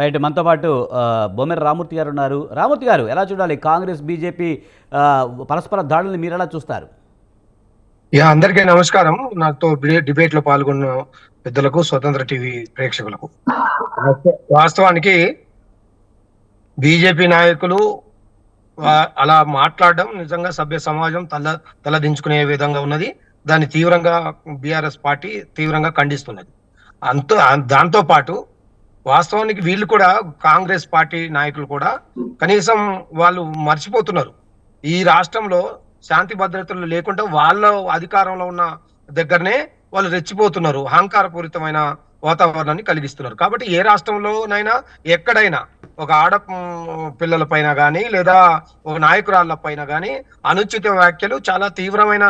Right మనతో పాటు బొమ్మెర రామూర్తి గారు ఉన్నారు. రామూర్తి గారు ఎలా చూడాలి? కాంగ్రెస్ బీజేపీ పరస్పర దాడులను మీరు ఎలా చూస్తారు? యా అందరికీ నమస్కారం. నాతో డిబేట్లో పాల్గొన్న పెద్దలకు స్వతంత్ర టీవీ ప్రేక్షకులకు. వాస్తవానికి బీజేపీ నాయకులు అలా మాట్లాడడం నిజంగా సభ్య సమాజం తల తలదించుకునే విధంగా ఉన్నది. దాన్ని తీవ్రంగా బీఆర్ఎస్ పార్టీ తీవ్రంగా ఖండిస్తున్నది. అంత దాంతో పాటు వాస్తవానికి వీళ్ళు కూడా కాంగ్రెస్ పార్టీ నాయకులు కూడా కనీసం వాళ్ళు మర్చిపోతున్నారు. ఈ రాష్ట్రంలో శాంతి భద్రతలు లేకుండా వాళ్ళ అధికారంలో ఉన్న దగ్గరనే వాళ్ళు రెచ్చిపోతున్నారు. అహంకారపూరితమైన వాతావరణాన్ని కలిగిస్తున్నారు. కాబట్టి ఏ రాష్ట్రంలోనైనా ఎక్కడైనా ఒక ఆడ పిల్లల పైన కానీ లేదా ఒక నాయకురాళ్ళ పైన కానీ అనుచిత వ్యాఖ్యలు చాలా తీవ్రమైన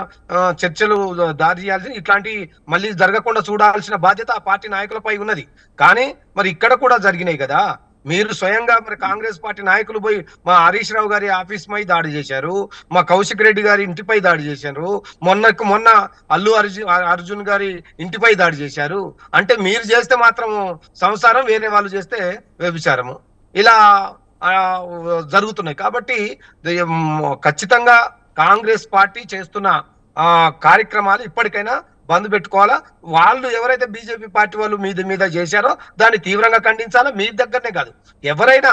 చర్చలు దారి చేయాల్సి ఇట్లాంటి మళ్ళీ జరగకుండా చూడాల్సిన బాధ్యత ఆ పార్టీ నాయకులపై ఉన్నది. కానీ మరి ఇక్కడ కూడా జరిగినాయి కదా. మీరు స్వయంగా మరి కాంగ్రెస్ పార్టీ నాయకులు పోయి మా హరీష్ రావు గారి ఆఫీస్ పై దాడి చేశారు మా కౌశిక్ రెడ్డి గారి ఇంటిపై దాడి చేశారు మొన్నకు మొన్న అల్లు అర్జున్ అర్జున్ గారి ఇంటిపై దాడి చేశారు. అంటే మీరు చేస్తే మాత్రం సంసారం వేరే వాళ్ళు చేస్తే వ్యభిచారము. ఇలా జరుగుతున్నాయి. కాబట్టి ఖచ్చితంగా కాంగ్రెస్ పార్టీ చేస్తున్న ఆ కార్యక్రమాలు ఇప్పటికైనా బంద్ పెట్టుకోవాలా? వాళ్ళు ఎవరైతే బీజేపీ పార్టీ వాళ్ళు మీద మీద చేశారో దాన్ని తీవ్రంగా ఖండించాలా? మీ దగ్గరనే కాదు. ఎవరైనా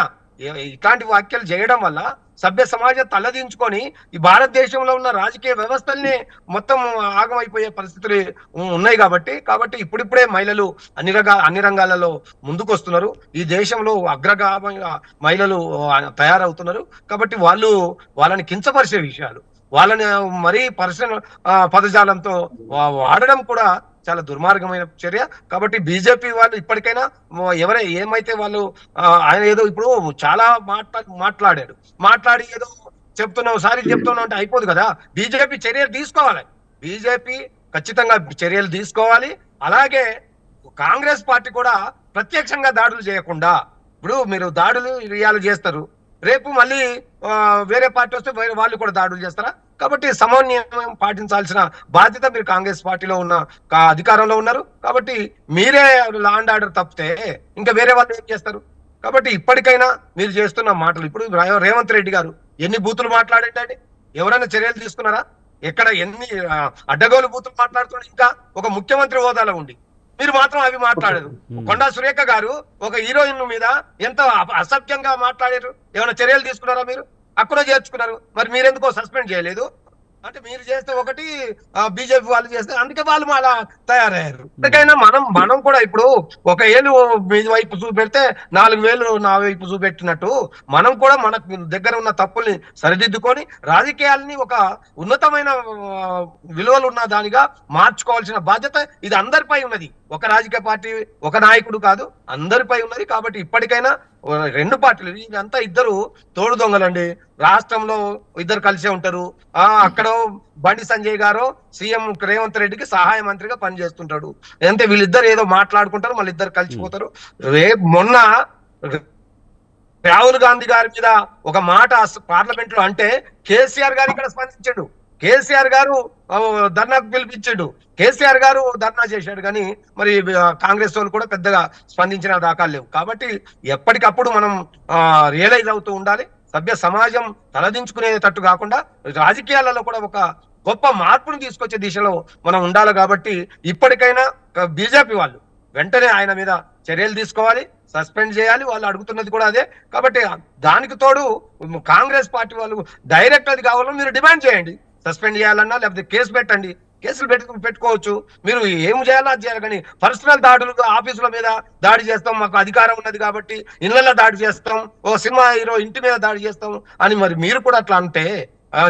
ఇట్లాంటి వ్యాఖ్యలు చేయడం వల్ల సభ్య సమాజం తలదించుకొని ఈ భారతదేశంలో ఉన్న రాజకీయ వ్యవస్థల్ని మొత్తం ఆగమైపోయే పరిస్థితులు ఉన్నాయి కాబట్టి కాబట్టి ఇప్పుడిప్పుడే మహిళలు అన్ని రకాల అన్ని రంగాలలో ముందుకు వస్తున్నారు ఈ దేశంలో అగ్రగామంగా మహిళలు తయారవుతున్నారు. కాబట్టి వాళ్ళు వాళ్ళని కించపరిచే విషయాలు. వాళ్ళని మరీ పరిశ్రమ పదజాలంతో వా- వాడడం కూడా చాలా దుర్మార్గమైన చర్య. కాబట్టి బీజేపీ వాళ్ళు ఇప్పటికైనా ఎవరై ఏమైతే వాళ్ళు ఆయన ఏదో ఇప్పుడు చాలా మాట్లా మాట్లాడాడు. మాట్లాడి ఏదో చెప్తున్నావు సారి చెప్తున్నావు అంటే అయిపోదు కదా. బీజేపీ చర్యలు తీసుకోవాలి. బీజేపీ ఖచ్చితంగా చర్యలు తీసుకోవాలి. అలాగే కాంగ్రెస్ పార్టీ కూడా ప్రత్యక్షంగా దాడులు చేయకుండా ఇప్పుడు మీరు దాడులు ఇవాళ చేస్తారు. రేపు మళ్ళీ వేరే పార్టీ వస్తే వేరే వాళ్ళు కూడా దాడులు చేస్తారా? కాబట్టి సమన్వయం పాటించాల్సిన బాధ్యత మీరు కాంగ్రెస్ పార్టీలో ఉన్న అధికారంలో ఉన్నారు. కాబట్టి మీరే లా అండ్ ఆర్డర్ తప్పితే ఇంకా వేరే వాళ్ళు ఏం చేస్తారు? కాబట్టి ఇప్పటికైనా మీరు చేస్తున్న మాటలు ఇప్పుడు రేవంత్ రెడ్డి గారు ఎన్ని బూతులు మాట్లాడండి ఎవరైనా చర్యలు తీసుకున్నారా? ఎక్కడ ఎన్ని అడ్డగోలు బూతులు మాట్లాడుతున్నారు ఇంకా ఒక ముఖ్యమంత్రి హోదాలో ఉండి మీరు మాత్రం అవి మాట్లాడరు. కొండా సురేఖ గారు ఒక హీరోయిన్ మీద ఎంత అసభ్యంగా మాట్లాడారు? ఏమైనా చర్యలు తీసుకున్నారా మీరు? అక్కడ చేర్చుకున్నారు. మరి మీరెందుకో సస్పెండ్ చేయలేదు. అంటే మీరు చేస్తే ఒకటి బీజేపీ వాళ్ళు చేస్తే అందుకే వాళ్ళు అలా తయారయ్యారు. అందుకైనా మనం మనం కూడా ఇప్పుడు ఒక ఏళ్ళు మీ వైపు చూపెడితే నాలుగు వేలు నా వైపు చూపెట్టినట్టు మనం కూడా మన దగ్గర ఉన్న తప్పుల్ని సరిదిద్దుకొని రాజకీయాలని ఒక ఉన్నతమైన విలువలు ఉన్న దానిగా మార్చుకోవాల్సిన బాధ్యత ఇది అందరిపై ఉన్నది. ఒక రాజకీయ పార్టీ ఒక నాయకుడు కాదు అందరిపై ఉన్నది. కాబట్టి ఇప్పటికైనా రెండు పార్టీలు. ఇదంతా ఇద్దరు తోడు దొంగలండి. రాష్ట్రంలో ఇద్దరు కలిసే ఉంటారు. ఆ అక్కడ బండి సంజయ్ గారు సీఎం రేవంత్ రెడ్డికి సహాయ మంత్రిగా పనిచేస్తుంటాడు. అంటే వీళ్ళిద్దరు ఏదో మాట్లాడుకుంటారు మళ్ళీ ఇద్దరు కలిసిపోతారు. రేపు మొన్న రాహుల్ గాంధీ గారి మీద ఒక మాట పార్లమెంట్లో అంటే కేసీఆర్ గారు ఇక్కడ స్పందించాడు. కేసీఆర్ గారు ధర్నాకు పిలిపించాడు. కేసీఆర్ గారు ధర్నా చేశాడు కానీ మరి కాంగ్రెస్ వాళ్ళు కూడా పెద్దగా స్పందించిన దాఖలు లేవు. కాబట్టి ఎప్పటికప్పుడు మనం రియలైజ్ అవుతూ ఉండాలి. సభ్య సమాజం తలదించుకునేటట్టు కాకుండా రాజకీయాలలో కూడా ఒక గొప్ప మార్పును తీసుకొచ్చే దిశలో మనం ఉండాలి కాబట్టి ఇప్పటికైనా బీజేపీ వాళ్ళు వెంటనే ఆయన మీద చర్యలు తీసుకోవాలి సస్పెండ్ చేయాలి. వాళ్ళు అడుగుతున్నది కూడా అదే. కాబట్టి దానికి తోడు కాంగ్రెస్ పార్టీ వాళ్ళు డైరెక్ట్ అది కావాలని మీరు డిమాండ్ చేయండి. సస్పెండ్ చేయాలన్నా లేకపోతే కేసు పెట్టండి. కేసులు పెట్టు పెట్టుకోవచ్చు. మీరు ఏం చేయాలో అది చేయాలి. కానీ పర్సనల్ దాడులు ఆఫీసుల మీద దాడి చేస్తాం. మాకు అధికారం ఉన్నది కాబట్టి ఇళ్ళలో దాడి చేస్తాం. ఓ సినిమా హీరో ఇంటి మీద దాడి చేస్తాం అని మరి మీరు కూడా అట్లా అంటే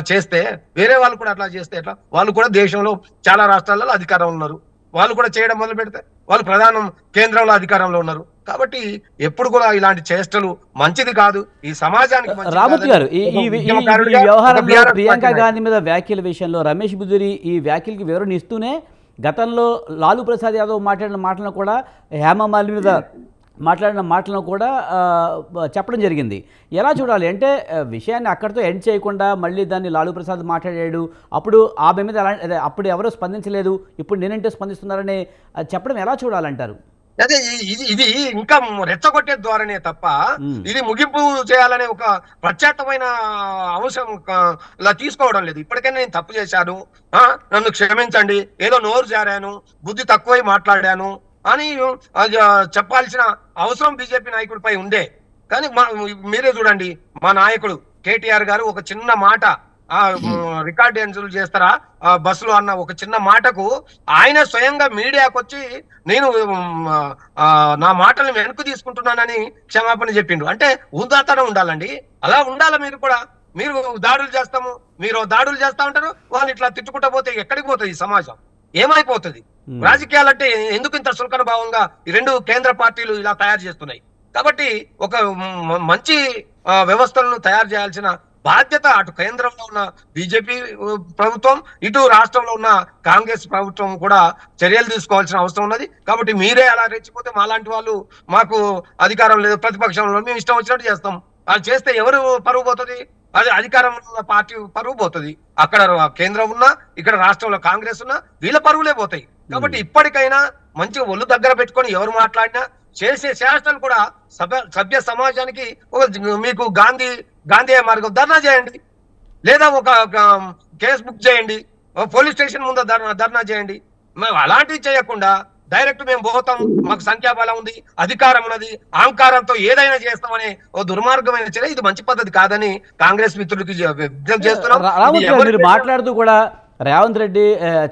చేస్తే వేరే వాళ్ళు కూడా అట్లా చేస్తే ఎట్లా? వాళ్ళు కూడా దేశంలో చాలా రాష్ట్రాలలో అధికారం ఉన్నారు. వాళ్ళు కూడా చేయడం మొదలు పెడితే వాళ్ళు ప్రధానం కేంద్రంలో అధికారంలో ఉన్నారు. కాబట్టి ఎప్పుడు కూడా ఇలాంటి చేష్టలు మంచిది కాదు. ఈ సమాజానికి రామూర్తి గారు ఈ వ్యవహారంలో ప్రియాంక గాంధీ మీద వ్యాఖ్యల విషయంలో రమేష్ బుద్ధురి ఈ వ్యాఖ్యలకి వివరణ ఇస్తూనే గతంలో లాలూ ప్రసాద్ యాదవ్ మాట్లాడిన మాటలను కూడా హేమమాలి మీద మాట్లాడిన మాటలను కూడా చెప్పడం జరిగింది. ఎలా చూడాలి? అంటే విషయాన్ని అక్కడితో ఎండ్ చేయకుండా మళ్ళీ దాన్ని లాలూ ప్రసాద్ మాట్లాడాడు. అప్పుడు ఆమె మీద అప్పుడు ఎవరూ స్పందించలేదు. ఇప్పుడు నేనంటే స్పందిస్తున్నారని చెప్పడం ఎలా చూడాలంటారు? అదే ఇది ఇది ఇంకా రెచ్చగొట్టే ద్వారానే తప్ప. ఇది ముగింపు చేయాలనే ఒక ప్రత్యేకమైన అంశం ఇలా తీసుకోవడం లేదు. ఇప్పటికైనా నేను తప్పు చేశాను. ఆ నన్ను క్షమించండి. ఏదో నోరు జారాను బుద్ధి తక్కువై మాట్లాడాను అని చెప్పాల్సిన అవసరం బీజేపీ నాయకుడిపై ఉందే కానీ మా మీరే చూడండి మా నాయకుడు కేటీఆర్ గారు ఒక చిన్న మాట రికార్డ్ ఎన్సులు చేస్తారా? బస్సులో అన్న ఒక చిన్న మాటకు ఆయన స్వయంగా మీడియాకు వచ్చి నేను నా మాటలను వెనక్కు తీసుకుంటున్నానని క్షమాపణ చెప్పిండు. అంటే ఉందాతనం ఉండాలండి. అలా ఉండాలి మీరు కూడా? మీరు దాడులు చేస్తాము మీరు దాడులు చేస్తా ఉంటారు వాళ్ళు ఇట్లా తిట్టుకుంటా పోతే ఎక్కడికి పోతుంది సమాజం? ఏమైపోతుంది. రాజకీయాలంటే ఎందుకు ఇంత సుల్కన భావంగా ఈ రెండు కేంద్ర పార్టీలు ఇలా తయారు చేస్తున్నాయి? కాబట్టి ఒక మంచి వ్యవస్థలను తయారు చేయాల్సిన బాధ్యత అటు కేంద్రంలో ఉన్న బీజేపీ ప్రభుత్వం ఇటు రాష్ట్రంలో ఉన్న కాంగ్రెస్ ప్రభుత్వం కూడా చర్యలు తీసుకోవాల్సిన అవసరం ఉన్నది. కాబట్టి మీరే అలా రెచ్చిపోతే మాలాంటి వాళ్ళు మాకు అధికారం లేదు ప్రతిపక్షంలో మేము ఇష్టం వచ్చినట్టు చేస్తాం. అది చేస్తే ఎవరు పరువు పోతుంది? అది అధికారంలో ఉన్న పార్టీ పరువు పోతుంది. అక్కడ కేంద్రం ఉన్నా ఇక్కడ రాష్ట్రంలో కాంగ్రెస్ ఉన్నా వీళ్ళ పరువులే పోతాయి. కాబట్టి ఇప్పటికైనా మంచిగా ఒళ్ళు దగ్గర పెట్టుకొని ఎవరు మాట్లాడినా చేసే శాస్త్రాలు కూడా సభ్య సభ్య సమాజానికి ఒక మీకు గాంధీ గాంధీ మార్గం ధర్నా చేయండి. లేదా ఒక కేసు బుక్ చేయండి. ఒక పోలీస్ స్టేషన్ ముందు ధర్నా ధర్నా చేయండి. మేము అలాంటివి చేయకుండా డైరెక్ట్ మేము పోతాం మాకు సంఖ్యాబలం ఉంది అధికారం ఉన్నది అహంకారంతో ఏదైనా చేస్తామనే ఓ దుర్మార్గమైన చర్య. ఇది మంచి పద్ధతి కాదని కాంగ్రెస్ మిత్రుడికి విజ్ఞప్తి చేస్తున్నాం. మాట్లాడుతూ కూడా రేవంత్ రెడ్డి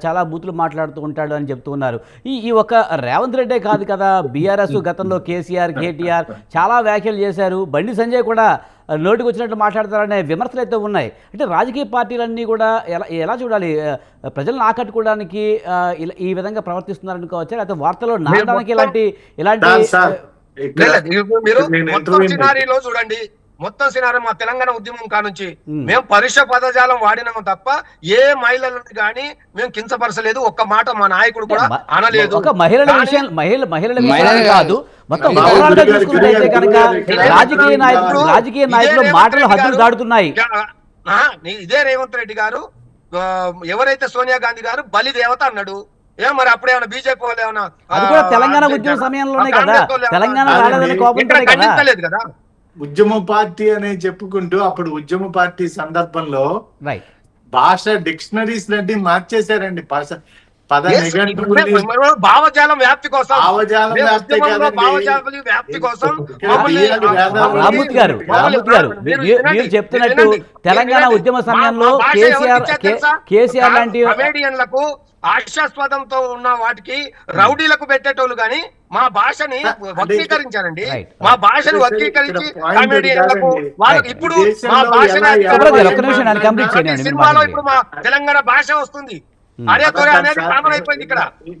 చాలా బూతులు మాట్లాడుతూ ఉంటాడు అని చెప్తూ ఉన్నారు. ఈ ఈ ఒక రేవంత్ రెడ్డే కాదు కదా బీఆర్ఎస్ గతంలో కేసీఆర్ కేటీఆర్ చాలా వ్యాఖ్యలు చేశారు. బండి సంజయ్ కూడా నోటికి వచ్చినట్టు మాట్లాడతారనే విమర్శలు అయితే ఉన్నాయి. అంటే రాజకీయ పార్టీలన్నీ కూడా ఎలా ఎలా చూడాలి? ప్రజలను ఆకట్టుకోవడానికి ఈ విధంగా ప్రవర్తిస్తున్నారనుకోవచ్చా లేకపోతే వార్తల్లో నాటడానికి ఇలాంటి ఇలాంటి చూడండి. మొత్తం సినారీ మా తెలంగాణ ఉద్యమం కానుంచి. మేము. పరుష పదజాలం వాడినాము తప్ప ఏ మహిళలను గాని మేము కించపరచలేదు. ఒక్క మాట మా నాయకుడు కూడా అనలేదు. ఒక మహిళల కానీ- విషయం మహిళ మహిళల విషయం కాదు. మొత్తం ఓవరాల్గా చూసుకున్నట్లయితే కనుక రాజకీయ నాయకులు. రాజకీయ ఇదే నాయకులు రేవంత్ మాటలు రెడ్డి హద్దులు గారు- దాడుతున్నాయి ఇదే రేవంత్ రెడ్డి గారు ఎవరైతే సోనియా గాంధీ గారు బలి దేవత అన్నాడు. ఏం మరి అప్పుడేమన్నా బీజేపీ వాళ్ళు ఏమన్నా అది ఆ, కూడా తెలంగాణ ఉద్యమ సమయంలోనే కదా. తెలంగాణ. రాలేదని ఖండించలేదు కదా. ఉద్యమ పార్టీ అనే చెప్పుకుంటూ అప్పుడు ఉద్యమ పార్టీ సందర్భంలో రైట్ భాష డిక్షనరీస్ రెడ్డి మార్చేశారండి భాష పద భావజాలం వ్యాప్తి కోసం భావజాలం వ్యాప్తే. భావజాలం వ్యాప్తి కోసం రామూర్తి గారు రామూర్తి గారు మీరు చెప్తున్నట్టు తెలంగాణ. ఉద్యమ సమయంలో కేసీఆర్? కేసీఆర్ లాంటి కమేడియన్లకు ఆశాస్పదంతో ఉన్న వాటికి రౌడీలకు పెట్టేటోళ్ళు గాని మా భాషని వక్రీకరించారండి. మా భాషను వక్రీకరించి కమేడియన్లకు. వాళ్ళకి. ఇప్పుడు మా భాష సినిమాలో. ఇప్పుడు మా తెలంగాణ భాష వస్తుంది Hmm. అదే అబద్ధాలు అనేది. కామన్ అయిపోయింది ఇక్కడ